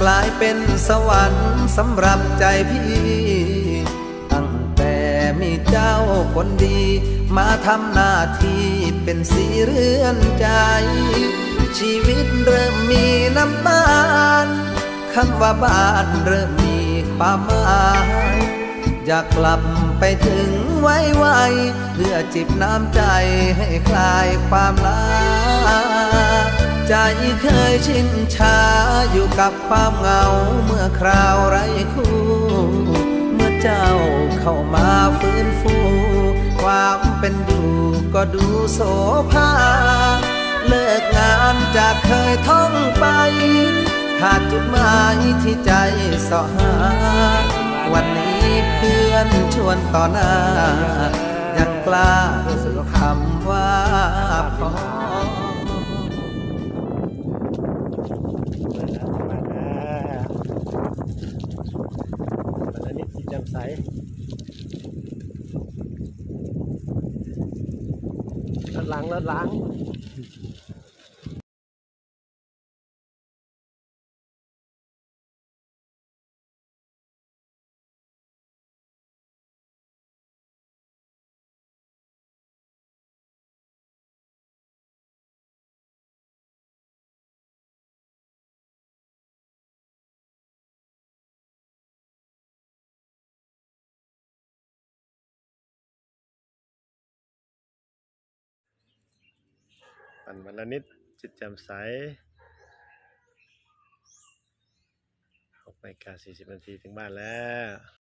กลายเป็นสวรรค์สำหรับใจพี่ ตั้งแต่มีเจ้าคนดี มาทำหน้าที่เป็นสีเรือนใจ ชีวิตเริ่มมีน้ำตาลคำว่าบ้านเริ่มมีความหมายอยากกลับไปถึงไว้ไวๆเพื่อจิบน้ำใจให้คลายความลา ใจเคยชินชาอยู่กับความเหงาเมื่อคราวไร้คู่ เมื่อเจ้าเข้ามาฟื้นฟู ความเป็นอยู่ก็ดูโสภาเลิกงานจากเคยท่องไปขาดจุดหมายที่ใจสะหา วันนี้เพื่อนชวนต่อหน้า ยังกล้าสุดคำว่าพอ มาแล้ววันนี้จิตแจ่มใส รถล้างรถล้าง ปั่นวันละนิดจิตแจ่มใสหกนาฬิกาสี่สิบนาทีถึงบ้านแล้ว